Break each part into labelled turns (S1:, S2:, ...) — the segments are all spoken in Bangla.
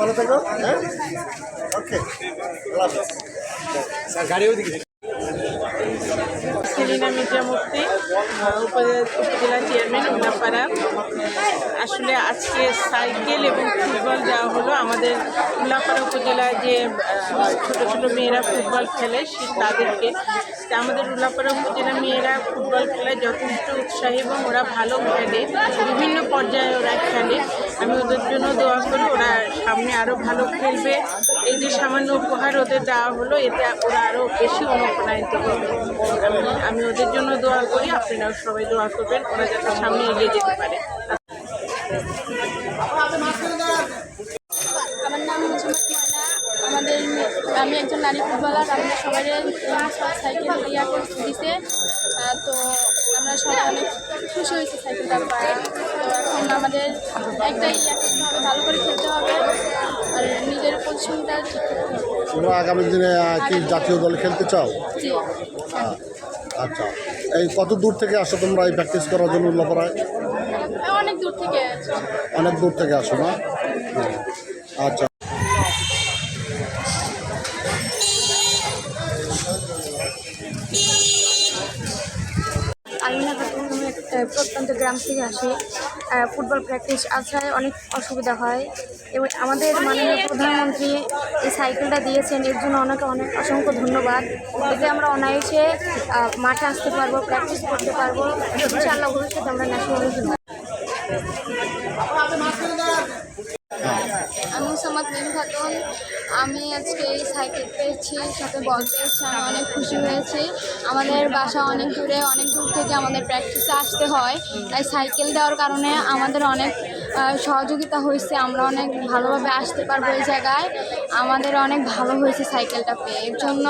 S1: ভালো থাকো হ্যাঁ? ওকে স্যার গাড়িও দিকে
S2: সেলিনা মির্জা মুক্তি উপজেলা উপজেলা চেয়ারম্যান উল্লাপাড়া আসলে আজকে সাইকেল এবং ফুটবল দেওয়া হলো। আমাদের উল্লাপাড়া উপজেলায় যে ছোট ছোট মেয়েরা ফুটবল খেলে, সে তাদেরকে আমাদের উল্লাপাড়া উপজেলার মেয়েরা ফুটবল খেলায় যথেষ্ট উৎসাহী এবং ওরা ভালো খেলে। বিভিন্ন পর্যায়ে ওরা খেলে। আমি ওদের জন্য দোয়া করি, ওরা সামনে আরও ভালো খেলবে। এই যে সামান্য উপহার ওদের দেওয়া হলো এতে ওরা আরও বেশি অনুপ্রাণিত হবে আমি ওদের জন্য দোয়া করি, আপনারাও সবাই দোয়া করবেন, ওরা যাতে সামনে এগিয়ে যেতে পারে।
S3: আমার নাম ময়না আমাদের আমি একজন নারী ফুটবলার, আমাদের সবাই সাইকেল ইয়া করে দিছে তো আমরা সবাই অনেক খুশি হয়েছি সাইকেলটা তো এখন আমাদের একটাই ইয়া হবে ভালো করে খেলতে হবে আর নিজের পজিশনটা ঠিক
S1: তোমরা আগামী দিনে কি জাতীয় দলে খেলতে চাও? আচ্ছা। এই কত দূর থেকে আসো তোমরা এই প্র্যাকটিস করার জন্য উল্লাপাড়ায়?
S3: অনেক দূর থেকে
S1: অনেক দূর থেকে আসো না। আচ্ছা।
S4: প্রত্যন্ত গ্রাম থেকে আসি। ফুটবল প্র্যাকটিস আসায় অনেক অসুবিধা হয়। এবং আমাদের মাননীয় প্রধানমন্ত্রী এই সাইকেলটা দিয়েছেন। এর জন্য অনেকে অনেক অসংখ্য ধন্যবাদ। এতে আমরা অনায়াসে মাঠে আসতে পারব প্র্যাকটিস করতে পারব। ইনশাআল্লাহ ভবিষ্যতে আমরা ন্যাশনাল
S3: আমি মোসাম্মদ মিম খাতুন আমি আজকে এই সাইকেল পেয়েছি, সাথে বল পেয়েছি, আমি অনেক খুশি হয়েছি। আমাদের বাসা অনেক দূরে, অনেক দূর থেকে আমাদের প্র্যাকটিসে আসতে হয়। তাই সাইকেল দেওয়ার কারণে আমাদের অনেক সহযোগিতা হয়েছে। আমরা অনেক ভালোভাবে আসতে পারব এই জায়গায়। আমাদের অনেক ভালো হয়েছে সাইকেলটা পেয়ে। এর জন্য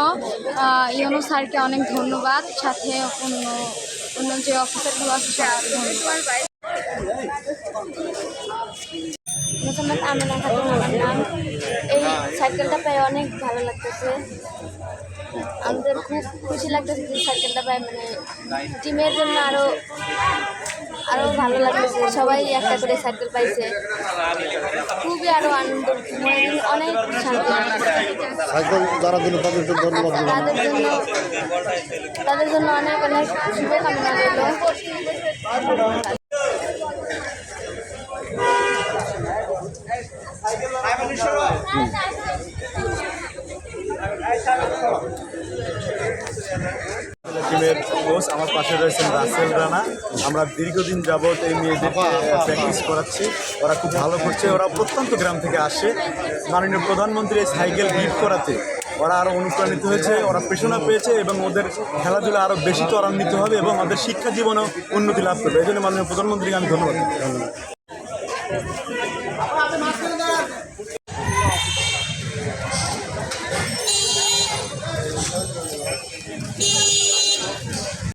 S3: ইউনো স্যারকে অনেক ধন্যবাদ। সাথে অন্য অন্য যে অফিসারগুলো আছে
S4: মোসাম্মদ আমিনা খাতুন আমার নাম। এই সাইকেলটা পেয়ে অনেক ভালো লাগতেছে। আমাদের খুব খুশি লাগতেছে যে সাইকেলটা পাই মানে টিমের জন্য আরও আরও ভালো লাগতেছে। সবাই একটা করে সাইকেল পাইছে। খুবই আরও আনন্দ মনে অনেক শান্তি।
S1: সাইকেল যারা দিল তাদেরকে ধন্যবাদ
S4: তাদের জন্য তাদের জন্য অনেক অনেক শুভকামনা রইল।
S5: টিমের কোচ আমার পাশে রয়েছেন রাসেল রানা। আমরা দীর্ঘদিন যাবৎ এই মেয়েদেরকে প্র্যাকটিস করাচ্ছি। ওরা খুব ভালো করছে। ওরা প্রত্যন্ত গ্রাম থেকে আসে। মাননীয় প্রধানমন্ত্রী এই সাইকেল গিফট করাতে। ওরা আরও অনুপ্রাণিত হয়েছে ওরা প্রেরণা পেয়েছে এবং ওদের খেলাধুলা আরও বেশি ত্বরান্বিত হবে এবং ওদের শিক্ষা জীবনেও উন্নতি লাভ করবে। এই জন্য মাননীয় প্রধানমন্ত্রীকে আমি ধন্যবাদ।